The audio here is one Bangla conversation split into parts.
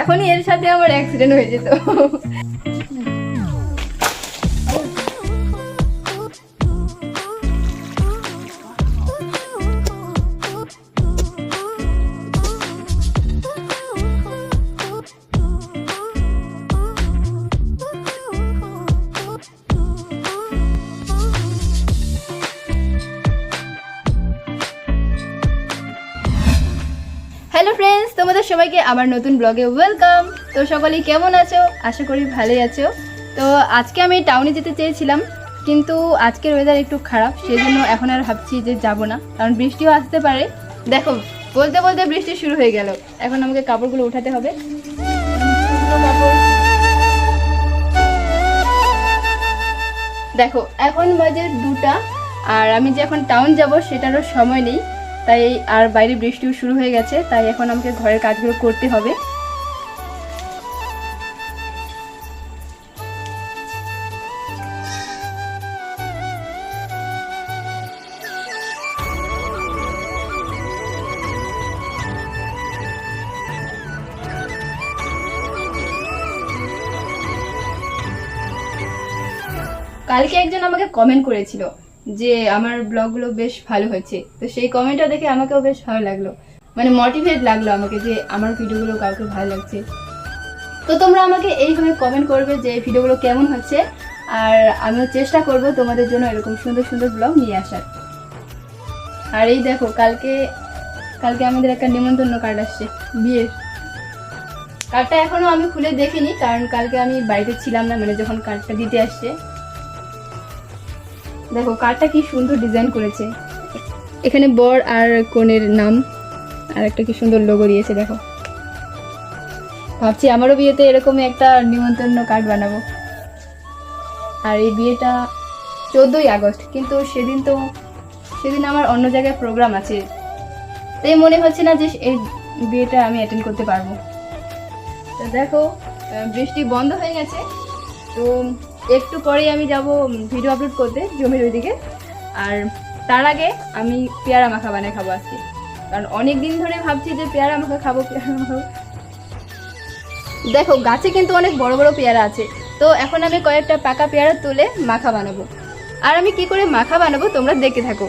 এখনই এর সাথে আমার অ্যাক্সিডেন্ট হয়ে যেত। হ্যালো ফ্রেন্ডস তোমাদের সবাইকে আমার নতুন ব্লগে ওয়েলকাম তো সকলেই কেমন আছো? আশা করি ভালোই আছো। তো আজকে আমি টাউনে যেতে চেয়েছিলাম, কিন্তু আজকের ওয়েদার একটু খারাপ সেই জন্য এখন আর ভাবছি যে যাব না, কারণ বৃষ্টিও আসতে পারে। দেখো, বলতে বলতে বৃষ্টি শুরু হয়ে গেল। এখন আমাকে কাপড়গুলো উঠাতে হবে। দেখো, এখন বাজে দুটা, আর আমি যে এখন টাউন যাব, সেটারও সময় নেই। তাই আর বাইরে বৃষ্টিও শুরু হয়ে গেছে, তাই এখন আমাকে ঘরের কাজগুলো করতে হবে। কালকে একজন আমাকে কমেন্ট করেছিল। যে আমার ব্লগগুলো বেশ ভালো হয়েছে। তো সেই কমেন্টটা দেখে আমাকেও বেশ ভালো লাগল। মানে মোটিভেট লাগল আমাকে যে আমার ভিডিওগুলো কাউকে ভালো লাগছে। তো তোমরা আমাকে এইভাবে কমেন্ট করবে যে ভিডিওগুলো কেমন হচ্ছে। আর আমিও চেষ্টা করব তোমাদের জন্য এরকম সুন্দর সুন্দর ব্লগ নিয়ে আসার। আর এই দেখো, কালকে কালকে আমাদের একটা নিমন্ত্রণ কার্ড আসছে, বিয়ের। কার্ডটা এখনও আমি খুলে দেখিনি, কারণ কালকে আমি বাড়িতে ছিলাম না মানে যখন কার্ডটা দিতে আসছে দেখো কার্ডটা কি সুন্দর ডিজাইন করেছে। এখানে বর আর কনের নাম, আর একটা কি সুন্দর লোগো দিয়েছে, দেখো। ভাবছি আমারও বিয়েতে এরকমই একটা নিমন্ত্রণ কার্ড বানাবো। আর এই বিয়েটা চোদ্দোই আগস্ট, কিন্তু সেদিন তো, সেদিন আমার অন্য জায়গায় প্রোগ্রাম আছে। তাই মনে হচ্ছে না যে এই বিয়েটা আমি অ্যাটেন্ড করতে পারব। তো দেখো বৃষ্টি বন্ধ হয়ে গেছে, তো একটু পরেই আমি যাব ভিডিও আপলোড করতে, জমির ওইদিকে। আর তার আগে আমি পেয়ারা মাখা বানিয়ে খাব আজকে। কারণ অনেক দিন ধরে ভাবছি যে পেয়ারা মাখা খাব, পেয়ারা মাখা। দেখো, গাছে কিন্তু অনেক বড় বড় পেয়ারা আছে। তো এখন আমি কয়েকটা পাকা পেয়ারা তুলে মাখা বানাবো। আর আমি কি করে মাখা বানাবো তোমরা দেখে থাকো।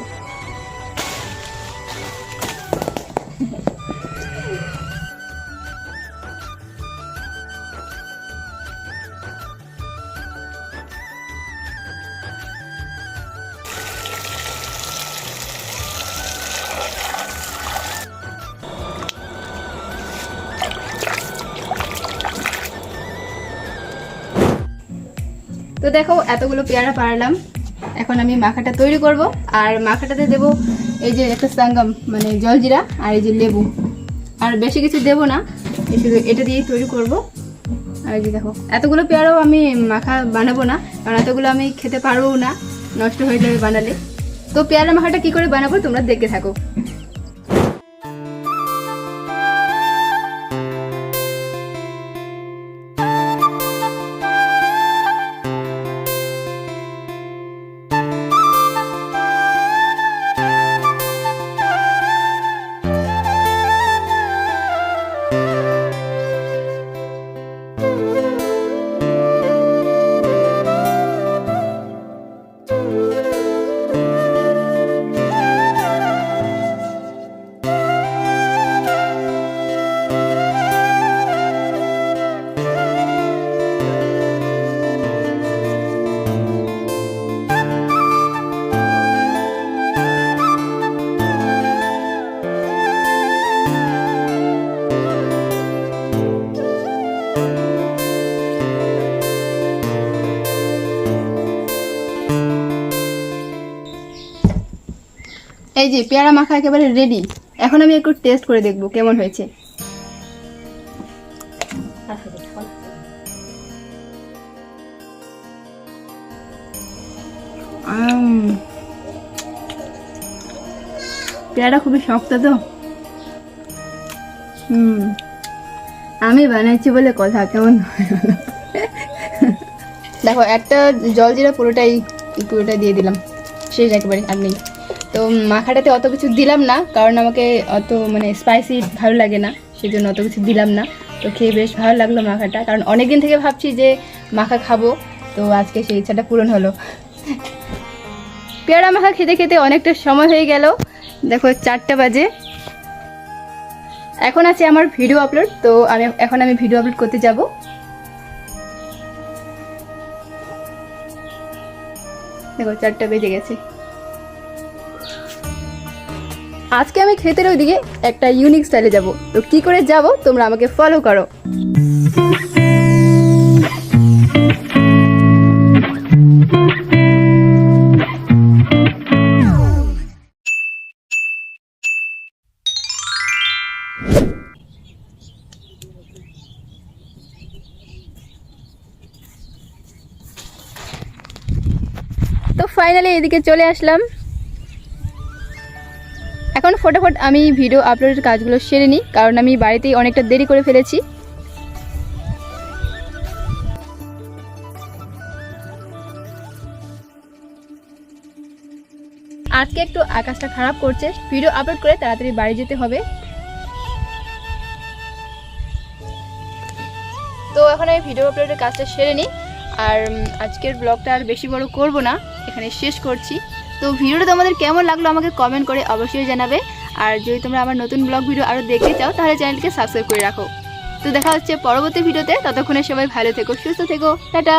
তো দেখো, এতগুলো পেয়ারা পারলাম এখন আমি মাখাটা তৈরি করব। আর মাখাটাতে দেব এই যে একটা সাঙ্গাম মানে জলজিরা আর এই যে লেবু। আর বেশি কিছু দেব না শুধু এটা দিয়েই তৈরি করব। আর এই যে দেখো, এতগুলো পেয়ারাও আমি মাখা বানাবো না, কারণ এতগুলো আমি খেতে পারব না, নষ্ট হয়ে যাবে বানালে। তো পেয়ারা মাখাটা কি করে বানাবো তোমরা দেখতে থাকো। এই যে, পেয়ারা মাখা একেবারে রেডি এখন আমি একটু টেস্ট করে দেখব কেমন হয়েছে। পেয়ারা খুবই শক্ত তো। হুম আমি বানাইছি বলে কথা, কেমন? দেখো, একটা জল জিরা পুরোটাই পুরোটা দিয়ে দিলাম। শেষ একেবারে, আর নেই। তো মাখাটাতে অত কিছু দিলাম না, কারণ আমাকে অত মানে স্পাইসি ভালো লাগে না সেই জন্য অত কিছু দিলাম না। তো খেয়ে বেশ ভালো লাগল মাখাটা, কারণ অনেক দিন থেকে ভাবছি যে মাখা খাব, তো আজকে সেই ইচ্ছাটা পূরণ হলো। পেয়ারা মাখা খেতে খেতে অনেকটা সময় হয়ে গেল, দেখো চারটা বাজে। এখন আছে আমার ভিডিও আপলোড তো আমি এখন আমি ভিডিও আপলোড করতে যাব। দেখো চারটা বেজে গেছে। আজকে আমি ক্ষেতের ওইদিকে একটা ইউনিক স্টাইলে যাব। তো কি করে যাব? তোমরা আমাকে ফলো করো। তো ফাইনালি এদিকে চলে আসলাম। এখন ফটাফট আমি ভিডিও আপলোডের কাজগুলো সেরে নিই, কারণ আমি বাড়িতেই অনেকটা দেরি করে ফেলেছি। আজকে একটু আকাশটা খারাপ করছে ভিডিও আপলোড করে তাড়াতাড়ি বাড়ি যেতে হবে। তো এখন আমি ভিডিও আপলোডের কাজটা সেরে নিই, আর আজকের ব্লগটা আর বেশি বড় করব না, এখানে শেষ করছি। তো ভিডিওটা তোমাদের কেমন লাগল আমাকে কমেন্ট করে অবশ্যই জানাবে। আর যদি তোমরা আমার নতুন ব্লগ ভিডিও আরও দেখতে চাও, তাহলে চ্যানেলকে সাবস্ক্রাইব করে রাখো। তো দেখা হচ্ছে পরবর্তী ভিডিওতে, ততক্ষণে সবাই ভালো থেকো, সুস্থ থেকো, টাটা!